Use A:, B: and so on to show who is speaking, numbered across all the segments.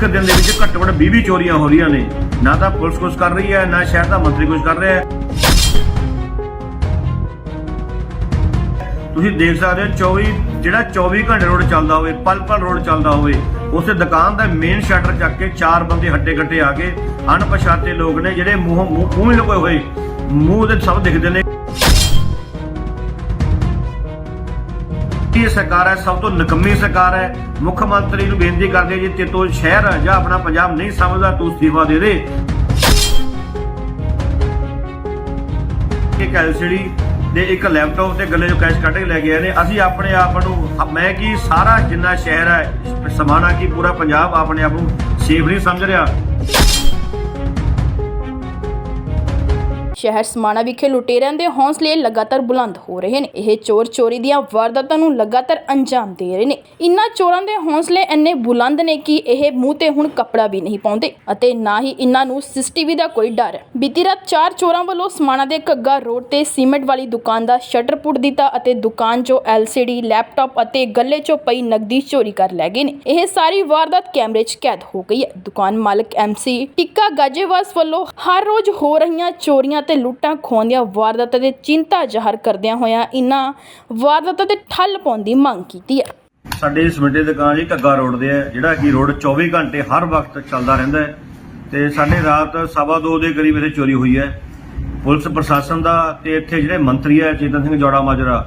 A: ਇੱਕ ਦਿਨ ਦੇ ਵਿੱਚ ਘੱਟੋ ਘੱਟ 20 ਚੋਰੀਆਂ ਹੋ ਰਹੀਆਂ ਨੇ। ਨਾ ਤਾਂ ਪੁਲਿਸ ਕੁਝ ਕਰ ਰਹੀ ਹੈ, ਨਾ ਸ਼ਹਿਰ ਦਾ ਮੰਤਰੀ ਕੁਝ ਕਰ ਰਿਹਾ ਹੈ। ਤੁਸੀਂ ਦੇਖ ਸਕਦੇ ਹੋ 24 ਜਿਹੜਾ 24 ਘੰਟੇ ਰੋਡ ਚੱਲਦਾ ਹੋਵੇ ਪਲ ਪਲ ਰੋਡ ਚੱਲਦਾ ਹੋਵੇ, ਉਸੇ ਦੁਕਾਨ ਦਾ ਮੇਨ ਸ਼ਟਰ ਚੱਕ ਕੇ ਚਾਰ ਬੰਦੇ ਹੱਟੇ ਘੱਟੇ ਆ ਕੇ ਅਣਪਛਾਤੇ ਲੋਕ ਨੇ ਜਿਹੜੇ ਮੂੰਹ ਮੂੰਹ ਮੂੰਹ ਹੀ ਲੁਕੋਏ ਹੋਏ, ਮੂੰਹ ਦੇ ਸਭ ਦਿਖਦੇ ਨੇ। ਇਹ ਸਰਕਾਰ ਹੈ, ਸਭ ਤੋਂ ਨਿਕੰਮੀ ਸਰਕਾਰ ਹੈ। ਮੁੱਖ ਮੰਤਰੀ ਨੂੰ ਬੇਨਤੀ ਕਰਦੇ ਜੀ ਤੇ ਤੋਂ ਸ਼ਹਿਰ ਜਾਂ ਆਪਣਾ ਪੰਜਾਬ ਨਹੀਂ ਸਮਝਦਾ, ਤੂੰ ਅਸਤੀਫਾ ਦੇ ਦੇ। ਇੱਕ ਐਲਸੀਡੀ ਦੇ ਇੱਕ ਲੈਪਟਾਪ ਤੇ ਗੱਲੇ ਚੋਂ ਕੈਸ਼ ਕੱਢ ਕੇ ਲੈ ਗਏ ਨੇ। ਅਸੀਂ ਆਪਣੇ ਆਪ ਨੂੰ, ਮੈਂ ਕੀ ਸਾਰਾ ਜਿੰਨਾ ਸ਼ਹਿਰ ਹੈ, ਸਮਾਣਾ ਕੀ ਪੂਰਾ ਪੰਜਾਬ ਆਪਣੇ ਆਪ ਨੂੰ ਸੇਫ ਨਹੀਂ ਸਮਝ ਰਿਹਾ।
B: ਸ਼ਹਿਰ ਸਮਾਣਾ ਵਿਖੇ ਲੁਟੇਰਿਆਂ ਦੇ ਹੌਸਲੇ ਲਗਾਤਾਰ ਬੁਲੰਦ ਹੋ ਰਹੇ ਨੇ। ਇਹ ਚੋਰ ਚੋਰੀ ਦੀਆਂ ਵਾਰਦਾਤਾਂ ਨੂੰ ਲਗਾਤਾਰ ਅੰਜਾਮ ਦੇ ਰਹੇ ਨੇ। ਇਨ੍ਹਾਂ ਚੋਰਾਂ ਦੇ ਹੌਸਲੇ ਇੰਨੇ ਬੁਲੰਦ ਨੇ ਕਿ ਇਹ ਮੂੰਹ ਤੇ ਹੁਣ ਕੱਪੜਾ ਵੀ ਨਹੀਂ ਪਾਉਂਦੇ ਅਤੇ ਨਾ ਹੀ ਇਨ੍ਹਾਂ ਨੂੰ ਸੀਸੀਟੀਵੀ ਦਾ ਕੋਈ ਡਰ। ਹੈ ਬੀਤੀ ਰਾਤ ਚਾਰ ਚੋਰਾਂ ਵੱਲੋਂ ਸਮਾਣਾ ਦੇ ਘੱਗਾ ਰੋਡ ਤੇ ਸੀਮੈਂਟ ਵਾਲੀ ਦੁਕਾਨ ਦਾ ਸ਼ਟਰ ਪੁੱਟ ਦਿੱਤਾ ਅਤੇ ਦੁਕਾਨ 'ਚੋਂ ਐਲਸੀਡੀ, ਲੈਪਟਾਪ ਅਤੇ ਗੱਲੇ 'ਚੋਂ ਪਈ ਨਕਦੀ ਚੋਰੀ ਕਰ ਲੈ ਗਏ ਨੇ। ਇਹ ਸਾਰੀ ਵਾਰਦਾਤ ਕੈਮਰੇ 'ਚ ਕੈਦ ਹੋ ਗਈ ਹੈ। ਦੁਕਾਨ ਮਾਲਕ ਐਮਸੀ ਟਿੱਕਾ ਗਾਜੇਵਾਸ ਵੱਲੋਂ ਹਰ ਰੋਜ਼ ਹੋ ਰਹੀਆਂ ਚੋਰੀਆਂ ਤੇ ਲੁੱਟਾਂ ਖੋਹਣ ਦੀਆਂ ਵਾਰਦਾਤਾਂ ਤੇ ਚਿੰਤਾ ਜ਼ਾਹਰ ਕਰਦਿਆਂ ਹੋਇਆਂ ਇਨ੍ਹਾਂ ਵਾਰਦਾਤਾਂ ਤੇ ਠੱਲ ਪਾਉਣ ਦੀ ਮੰਗ ਕੀਤੀ ਹੈ।
A: ਸਾਡੇ ਸਮਿਟੇ ਦੁਕਾਨ ਜੀ ਘੱਗਾ ਰੋਡ ਦੇ ਹੈ ਜਿਹੜਾ ਕਿ ਰੋਡ 24 ਘੰਟੇ ਹਰ ਵਕਤ ਚੱਲਦਾ ਰਹਿੰਦਾ ਹੈ ਤੇ ਸਾਡੇ ਰਾਤ ਸਵਾ ਦੋ ਦੇ ਕਰੀਬ ਇੱਥੇ ਚੋਰੀ ਹੋਈ ਹੈ। ਪੁਲਿਸ ਪ੍ਰਸ਼ਾਸਨ ਦਾ ਤੇ ਇੱਥੇ ਜਿਹੜੇ ਮੰਤਰੀ ਹੈ ਚੇਤਨ ਸਿੰਘ ਜੋੜਾ ਮਾਜਰਾ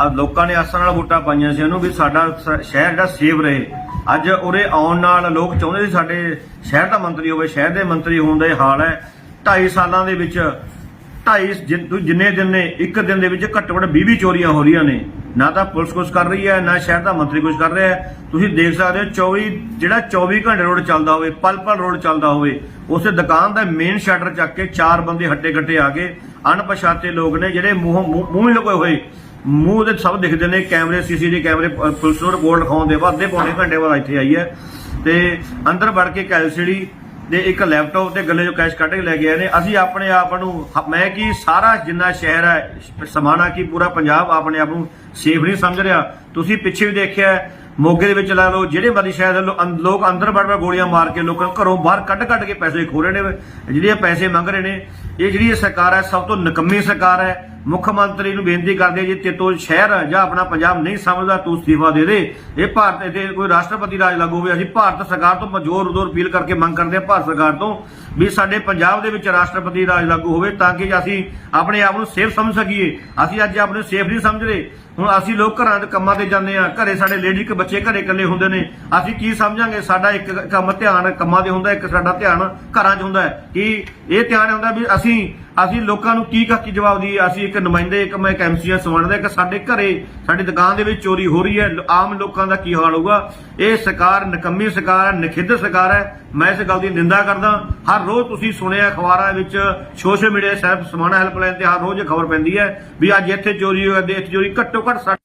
A: ਆ ਲੋਕਾਂ ਨੇ ਆਸਾਂ ਨਾਲ ਵੋਟਾਂ ਪਾਈਆਂ ਸੀ ਇਹਨੂੰ ਵੀ ਸਾਡਾ ਸ਼ਹਿਰ ਜਿਹੜਾ ਸੇਵ ਰਹੇ। ਅੱਜ ਉਰੇ ਆਉਣ ਨਾਲ ਲੋਕ ਚਾਹੁੰਦੇ ਸੀ ਸਾਡੇ ਸ਼ਹਿਰ ਦਾ ਮੰਤਰੀ ਹੋਵੇ, ਸ਼ਹਿਰ ਦੇ ਮੰਤਰੀ ਹੋਣ ਦਾ ਹਾਲ ਹੈ। 2.5 ਸਾਲਾਂ ਦੇ ਵਿੱਚ 2.5 ਜਿੰਨੇ ਦਿਨ ਨੇ, ਇੱਕ ਦਿਨ ਦੇ ਵਿੱਚ ਘੱਟੋ ਘੱਟ 20 ਚੋਰੀਆਂ ਹੋ ਰਹੀਆਂ ਨੇ। ਨਾ ਤਾਂ ਪੁਲਿਸ ਕੁਝ ਕਰ ਰਹੀ ਹੈ, ਨਾ ਸ਼ਹਿਰ ਦਾ ਮੰਤਰੀ ਕੁਝ ਕਰ ਰਿਹਾ ਹੈ। ਤੁਸੀਂ ਦੇਖ ਸਕਦੇ ਹੋ 24 ਜਿਹੜਾ 24 ਘੰਟੇ ਰੋਡ ਚੱਲਦਾ ਹੋਵੇ ਪਲ ਪਲ ਰੋਡ ਚੱਲਦਾ ਹੋਵੇ, ਉਸੇ ਦੁਕਾਨ ਦਾ ਮੇਨ ਸ਼ਟਰ ਚੱਕ ਕੇ ਚਾਰ ਬੰਦੇ ਹੱਟੇ ਘੱਟੇ ਆ ਕੇ ਅਣਪਛਾਤੇ ਲੋਕ ਨੇ, ਜਿਹੜੇ ਮੂੰਹ ਮੂੰਹ ਮੂੰਹ ਹੀ ਲੁਕੋਏ ਹੋਏ, ਮੂੰਹ ਦੇ ਸਭ ਦਿਖਦੇ ਨੇ, ਕੈਮਰੇ, ਸੀਸੀਟੀਵੀ ਕੈਮਰੇ ਪੁਲਿਸ ਨੂੰ ਰਿਪੋਰਟ ਲਿਖਾਉਣ ਦੇ ਬਾਅਦ ਅੱਧੇ ਪੌਣੇ ਘੰਟੇ ਬਾਅਦ ਇੱਥੇ ਆਈ ਹੈ। ਤੇ ਅੰਦਰ ਵੜ ਕੇ ਇੱਕ ਦੇ ਇੱਕ ਲੈਪਟਾਪ ਤੇ ਗੱਲੇ ਚੋਂ ਕੈਸ਼ ਕੱਢ ਕੇ ਲੈ ਗਏ ਨੇ, ਅਸੀਂ ਆਪਣੇ ਆਪ ਨੂੰ ਮੈਂ ਕੀ ਸਾਰਾ ਜਿੰਨਾ ਸ਼ਹਿਰ ਹੈ ਸਮਾਨਾ ਕੀ ਪੂਰਾ ਪੰਜਾਬ ਆਪਣੇ ਆਪ ਨੂੰ ਸੇਫ ਨਹੀਂ ਸਮਝ ਰਿਹਾ ਤੁਸੀਂ ਪਿੱਛੇ ਵੀ ਦੇਖਿਆ ਮੋਗੇ ਦੇ ਵਿੱਚ ਲਾ ਲਓ, ਜਿਹੜੇ ਮਰਜ਼ੀ ਸ਼ਹਿਰ ਦੇ ਲੋਕ ਅੰਦਰ ਵੜ ਵੜ ਗੋਲੀਆਂ ਮਾਰ ਕੇ ਲੋਕਾਂ ਨੂੰ ਘਰੋਂ ਬਾਹਰ ਕੱਢ ਕੱਢ ਕੇ ਪੈਸੇ ਖੋ ਰਹੇ ਨੇ ਜਿਹੜੇ ਪੈਸੇ ਮੰਗ ਰਹੇ ਨੇ, ਇਹ ਜਿਹੜੀ ਸਰਕਾਰ ਹੈ, ਸਭ ਤੋਂ ਨਕੰਮੀ ਸਰਕਾਰ ਹੈ। ਮੁੱਖ ਮੰਤਰੀ ਨੂੰ ਬੇਨਤੀ ਕਰਦੇ ਜੀ ਤੇ ਤੋਂ ਸ਼ਹਿਰ ਜਾਂ ਆਪਣਾ ਪੰਜਾਬ ਨਹੀਂ ਸਮਝਦਾ, ਤੂੰ ਅਸਤੀਫਾ ਦੇ ਦੇ। ਇਹ ਭਾਰਤ ਦੇ ਕੋਈ ਰਾਸ਼ਟਰਪਤੀ ਰਾਜ ਲਾਗੂ ਹੋਵੇ, ਅਸੀਂ ਭਾਰਤ ਸਰਕਾਰ ਤੋਂ ਜ਼ੋਰ ਜ਼ੋਰ ਅਪੀਲ ਕਰਕੇ ਮੰਗ ਕਰਦੇ ਹਾਂ, ਭਾਰਤ ਸਰਕਾਰ ਤੋਂ ਵੀ ਸਾਡੇ ਪੰਜਾਬ ਦੇ ਵਿੱਚ ਰਾਸ਼ਟਰਪਤੀ ਰਾਜ ਲਾਗੂ ਹੋਵੇ, ਤਾਂ ਕਿ ਅਸੀਂ ਆਪਣੇ ਆਪ ਨੂੰ ਸੇਫ ਸਮਝ ਸਕੀਏ। ਅਸੀਂ ਅੱਜ ਆਪ ਨੂੰ ਸੇਫ ਨਹੀਂ ਸਮਝ ਰਹੇ। ਹੁਣ ਅਸੀਂ ਲੋਕ ਘਰਾਂ ਦੇ ਕੰਮਾਂ ਤੇ ਜਾਂਦੇ ਆ, ਘਰੇ ਸਾਡੇ ਲੇਡੀ ਕੇ ਬੱਚੇ ਘਰੇ ਇਕੱਲੇ ਹੁੰਦੇ ਨੇ। ਅਸੀਂ ਕੀ ਸਮਝਾਂਗੇ? ਸਾਡਾ ਇੱਕ ਕੰਮ ਧਿਆਨ ਕੰਮਾਂ ਦੇ ਹੁੰਦਾ, ਇੱਕ ਸਾਡਾ ਧਿਆਨ ਘਰਾਂ 'ਚ ਹੁੰਦਾ। ਹੈ ਕਿ ਇਹ ਧਿਆਨ ਹੁੰਦਾ ਵੀ ਅਸੀਂ ਅਸੀਂ ਲੋਕਾਂ ਨੂੰ ਕੀ ਕੀ ਜਵਾਬ ਦਈਏ? ਅਸੀਂ ਇੱਕ ਨੁਮਾਇੰਦੇ, ਇੱਕ ਮੈਂ ਇੱਕ ਸਵਣਦਾ ਕਿ ਸਾਡੇ ਘਰੇ, ਸਾਡੀ ਦੁਕਾਨ ਦੇ ਵਿੱਚ ਚੋਰੀ ਹੋ ਰਹੀ ਹੈ। ਆਮ ਲੋਕਾਂ ਦਾ ਕੀ ਹਾਲ ਹੋਊਗਾ? ਇਹ ਸਰਕਾਰ ਨਿਕੰਮੀ ਸਰਕਾਰ ਹੈ, ਨਖਿੱਧ ਸਰਕਾਰ ਹੈ। ਮੈਂ ਇਸ ਗੱਲ ਦੀ ਨਿੰਦਾ ਕਰਦਾ। ਹਰ ਰੋਜ਼ ਤੁਸੀਂ ਸੁਣਿਆ ਅਖਬਾਰਾਂ ਵਿੱਚ ਸੋਸ਼ਲ ਮੀਡੀਆ ਸਾਹਿਬ ਸਮਾਣਾ ਹੈਲਪਲਾਈਨ ਤੇ ਹਰ ਰੋਜ਼ ਖਬਰ ਪੈਂਦੀ ਹੈ ਵੀ ਅੱਜ ਇੱਥੇ ਚੋਰੀ ਹੋਈ ਇੱਥੇ ਚੋਰੀ, ਘੱਟੋ ਘੱਟ